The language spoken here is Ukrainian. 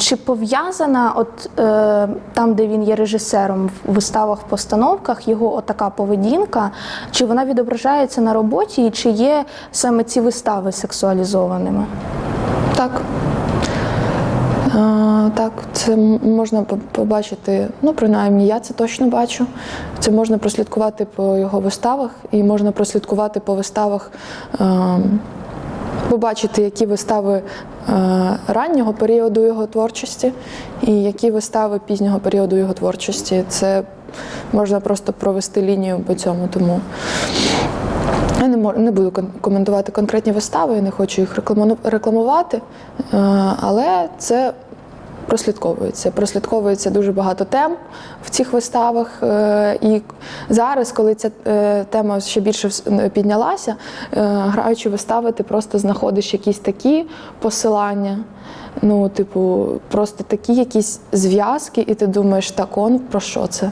чи пов'язана, от е, там, де він є режисером в виставах-постановках, його отака поведінка, чи вона відображається на роботі, і чи є саме ці вистави сексуалізованими? Так. А, так, це можна побачити, ну, принаймні, я це точно бачу. Це можна прослідкувати по його виставах, і можна прослідкувати по виставах, ем, побачити, які вистави е, раннього періоду його творчості, і які вистави пізнього періоду його творчості. Це можна просто провести лінію по цьому. Тому я не можу не буду коментувати конкретні вистави, я не хочу їх рекламу- рекламувати, е, але це прослідковується. Прослідковується дуже багато тем в цих виставах. е, І зараз, коли ця е, тема ще більше піднялася, е, граючи вистави, ти просто знаходиш якісь такі посилання. Ну, типу, просто такі якісь зв'язки, і ти думаєш, так он про що це?